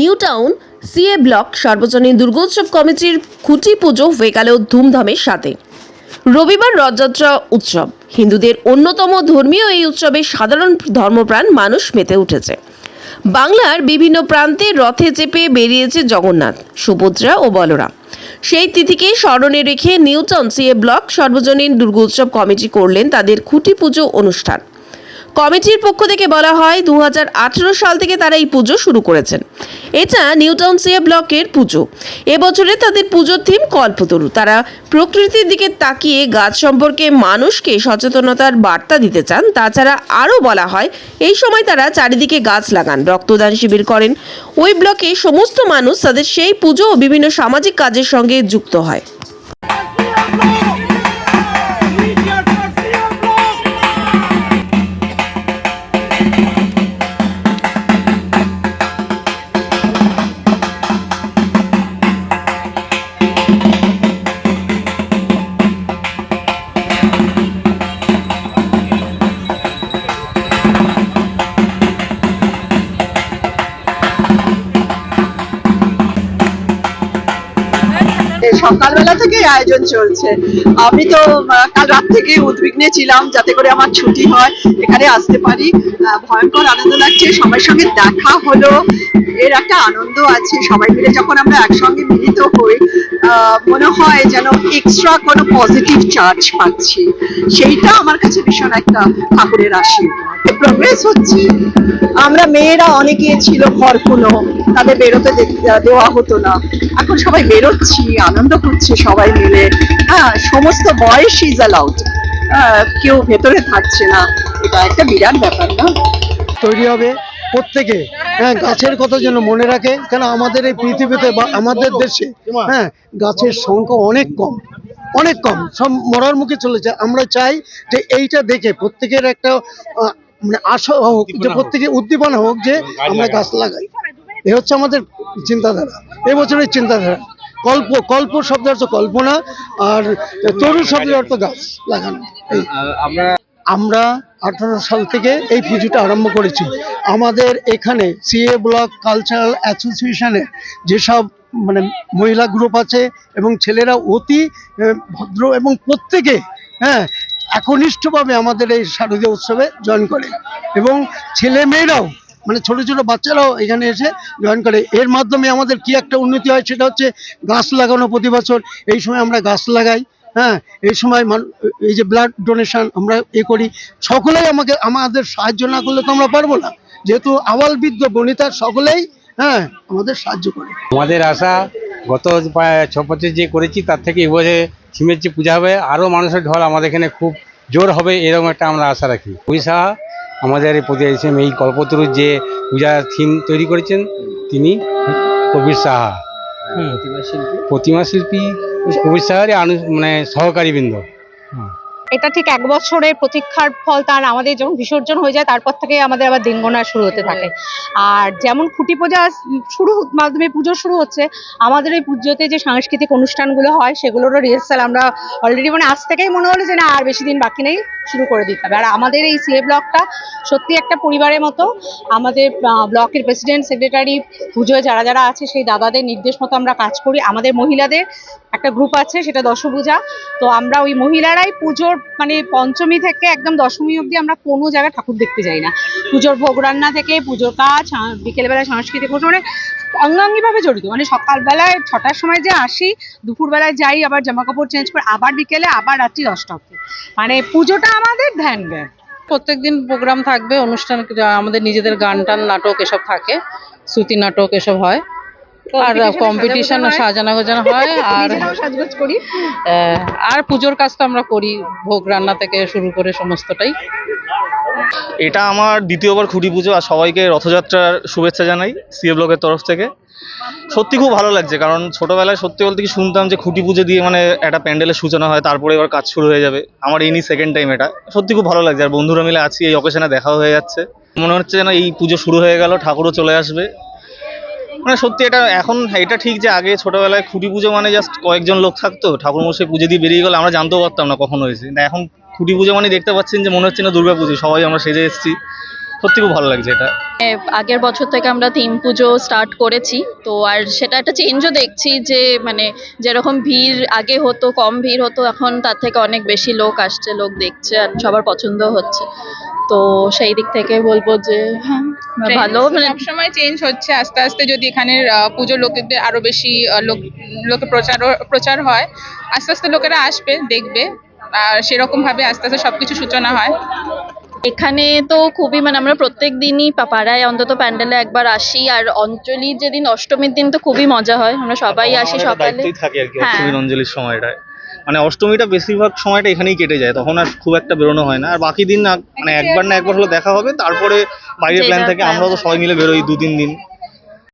New town, CA block, সার্বজনীন দুর্গোৎসব কমিটির খুঁটি পুজো হয়ে গেল ধুমধামের সাথে। রবিবার রথযাত্রা উৎসব। হিন্দুদের অন্যতম ধর্মীয় এই উৎসবে সাধারণ ধর্মপ্রাণ মানুষ মেতে উঠেছে। বাংলার বিভিন্ন প্রান্তে রথে চেপে বেরিয়েছে জগন্নাথ, সুভদ্রা ও বলরাম। সেই তিথিকে স্মরণে রেখে নিউটাউন সিএ ব্লক, সর্বজনীন দুর্গোৎসব কমিটি করলেন তাদের খুঁটি পুজো অনুষ্ঠান। কমিটির পক্ষ থেকে বলা হয় দু হাজার আঠারো সাল থেকে তারা এই পুজো শুরু করেছেন। এটা নিউটাউন সিএ ব্লকের পুজো। এবছরে তাদের পুজোর থিম কল্পতরু। তারা প্রকৃতির দিকে তাকিয়ে গাছ সম্পর্কে মানুষকে সচেতনতার বার্তা দিতে চান। তাছাড়া আরও বলা হয়, এই সময় তারা চারিদিকে গাছ লাগান, রক্তদান শিবির করেন। ওই ব্লকে সমস্ত মানুষ তাদের সেই পুজো ও বিভিন্ন সামাজিক কাজের সঙ্গে যুক্ত হয়। সকালবেলা থেকেই আয়োজন চলছে। আমি তো কাল রাত থেকে উদ্বিগ্নে ছিলাম যাতে করে আমার ছুটি হয়, এখানে আসতে পারি। ভয়ঙ্কর আনন্দ লাগছে, সবার সঙ্গে দেখা হলো, এর একটা আনন্দ আছে। সবাই মিলে যখন আমরা একসঙ্গে মিলিত হই মনে হয় যেন এক্সট্রা কোনো পজিটিভ চার্জ পাচ্ছি। সেইটা আমার কাছে ভীষণ একটা ঠাকুরের আশীর্বাদ। প্রোগ্রেস হচ্ছে। আমরা মেয়েরা অনেকে ছিল ঘরকুনো তাদের বেরোতে দেওয়া হতো না। এখন সবাই বেরোচ্ছি, আনন্দ করছে সবাই মিলে। হ্যাঁ সমস্ত বয়স ইজ অ্যালাউড কেউ ভেতরে থাকছে না। এটা একটা বিরাট ব্যাপার, না? তৈরি হবে প্রত্যেকে। হ্যাঁ গাছের কথা যেন মনে রাখে, কেন আমাদের এই পৃথিবীতে বা আমাদের দেশে হ্যাঁ গাছের সংখ্যা অনেক কম অনেক কম। সব মরার মুখে চলেছে। আমরা চাই যে এইটা দেখে প্রত্যেকের একটা মানে আশা হোক, যে প্রত্যেকে উদ্দীপনা হোক যে আমরা গাছ লাগাই। এ হচ্ছে আমাদের চিন্তাধারা। এবছরের চিন্তাধারা। কল্প কল্প শব্দ অর্থ কল্পনা আর তরুণ শব্দের অর্থ গাছ লাগানো। এই। আমরা আঠারো সাল থেকে এই পুজোটা আরম্ভ করেছি। আমাদের এখানে সিএ ব্লক কালচারাল অ্যাসোসিয়েশনের যেসব মানে মহিলা গ্রুপ আছে এবং ছেলেরা অতি ভদ্র এবং প্রত্যেকে হ্যাঁ একনিষ্ঠভাবে আমাদের এই শারদীয় উৎসবে জয়েন করে। এবং ছেলে মেয়েরাও মানে ছোট ছোট বাচ্চারাও এখানে এসে জয়েন করে। এর মাধ্যমে আমাদের কি একটা উন্নতি হয় সেটা হচ্ছে গাছ লাগানো প্রতি বছর। এই সময় আমরা গাছ লাগাই হ্যাঁ? এই সময় এই যে ব্লাড ডোনেশন আমরা এ করি। সকলেই আমাকে আমাদের সাহায্য না করলে তো আমরা পারব না। যেহেতু আওয়াল বৃদ্ধ বনিতা সকলেই হ্যাঁ আমাদের সাহায্য করে। আমাদের আশা, গত ছ বছর যে করেছি, তার থেকে এবছরে থিমের যে পূজা হবে, আরও মানুষের ঢল আমাদের এখানে খুব জোর হবে, এরকম একটা আমরা আশা রাখি। পয়সা আমাদের এই প্রতি এসে এই কল্পতরুর যে পূজার থিম তৈরি করেছেন তিনি কবির সাহা। হুম। প্রতিমা শিল্পী? কবির সাহারই আনু- মানে সহকারী বৃন্দ এটা ঠিক এক বছরের প্রতীক্ষার ফল তার আমাদের যখন বিসর্জন হয়ে যায় তারপর থেকে আমাদের আবার দিন গোনা শুরু হতে থাকে। আর যেমন খুঁটি পূজা শুরু মাধ্যমে পুজো শুরু হচ্ছে আমাদের এই পুজোতে যে সাংস্কৃতিক অনুষ্ঠানগুলো হয় সেগুলোরও রিহার্সাল আমরা অলরেডি মানে আজ থেকেই মনে হলো যে না আর বেশি দিন বাকি নেই। শুরু করে দিতে হবে। আর আমাদের এই সিএ ব্লকটা সত্যি একটা পরিবারের মতো। আমাদের ব্লকের প্রেসিডেন্ট, সেক্রেটারি, পুজোয় যারা যারা আছে, সেই দাদাদের নির্দেশ মতো আমরা কাজ করি। আমাদের মহিলাদের একটা গ্রুপ আছে, সেটা দশভূজা। তো আমরা ওই মহিলারাই পুজোর মানে পঞ্চমী থেকে একদম দশমী অবধি আমরা কোনো জায়গায় ঠাকুর দেখতে যাই না। পুজোর ভোগ রান্না থেকে, পুজোর কাজ বিকেলবেলা সাংস্কৃতিক মানে অঙ্গাঙ্গিভাবে জড়িত। মানে সকালবেলায় ছটার সময় যে আসি দুপুরবেলায় যাই আবার জামা কাপড় চেঞ্জ করে আবার বিকেলে আবার রাত্রি দশটা অবধি। মানে পুজোটা আমাদের ধ্যান জ্ঞান প্রত্যেকদিন প্রোগ্রাম থাকবে অনুষ্ঠান আমাদের নিজেদের গান টান নাটক এসব থাকে শ্রুতি নাটক এসব হয়। আর কম্পিটিশন সাজানো গোজানো হয়। আর করি। আর পুজোর কাজ তো আমরা করি ভোগ রান্না থেকে শুরু করে সমস্তটাই। এটা আমার দ্বিতীয়বার খুঁটি পুজো আর সবাইকে রথযাত্রার শুভেচ্ছা জানাই সিএ ব্লকের তরফ থেকে। সত্যি খুব ভালো লাগছে কারণ ছোটোবেলায় সত্যি বলতে কি শুনতাম যে খুঁটি পুজো দিয়ে মানে একটা প্যান্ডেলের সূচনা হয়, তারপরে এবার কাজ শুরু হয়ে যাবে। আমার এনি সেকেন্ড টাইম এটা। সত্যি খুব ভালো লাগছে। আর বন্ধুরা মিলে আছি, এই অকেশনে দেখাও হয়ে যাচ্ছে। মনে হচ্ছে যেন এই পুজো শুরু হয়ে গেল, ঠাকুরও চলে আসবে। মানে সত্যি এটা এখন এটা ঠিক যে আগে ছোটবেলায় খুঁটি পুজো মানে জাস্ট কয়েকজন লোক থাকতো, ঠাকুর মশাই পুজো দিয়ে বেরিয়ে গেলে আমরা জানতেও পারতাম না কখন হয়েছে। এখন খুঁটি পুজো মানে দেখতে পাচ্ছেন যে মনে হচ্ছে না দুর্গা পুজো সবাই আমরা সেজে এসেছি। সত্যি খুব ভালো লাগছে এটা। আগের বছর থেকে আমরা থিম পুজো স্টার্ট করেছি তো আর সেটা একটা চেঞ্জও দেখছি যে মানে যেরকম ভিড় আগে হতো কম ভিড় হতো এখন তার থেকে অনেক বেশি লোক আসছে লোক দেখছে আর সবার পছন্দ হচ্ছে। তো সেই দিক থেকে বলব যে হ্যাঁ ভালো মানে সবসময় চেঞ্জ হচ্ছে আস্তে আস্তে যদি এখানের পুজো লোকেদের আরও বেশি লোক লোকে প্রচার প্রচার হয় আস্তে আস্তে লোকেরা আসবে দেখবে আর সেরকম ভাবে আস্তে আস্তে সবকিছু সূচনা হয়। এখানে তো খুবই মানে আমরা প্রত্যেক দিনই পাড়ায় অন্তত প্যান্ডেলে একবার আসি। আর অঞ্জলির যেদিন অষ্টমীর দিন তো খুবই মজা হয় আমরা সবাই আসি সকালে। থাকে আর কি হ্যাঁ। অষ্টমীর অঞ্জলির সময়টায়। মানে অষ্টমীটা বেশিরভাগ সময়টা এখানেই কেটে যায় তখন আর খুব একটা বেরোনো হয় না। আর বাকি দিন না- মানে একবার না একবার হলো দেখা হবে তারপরে বাইরের প্ল্যান থেকে আমরাও তো সবাই মিলে বেরোই দু তিন দিন।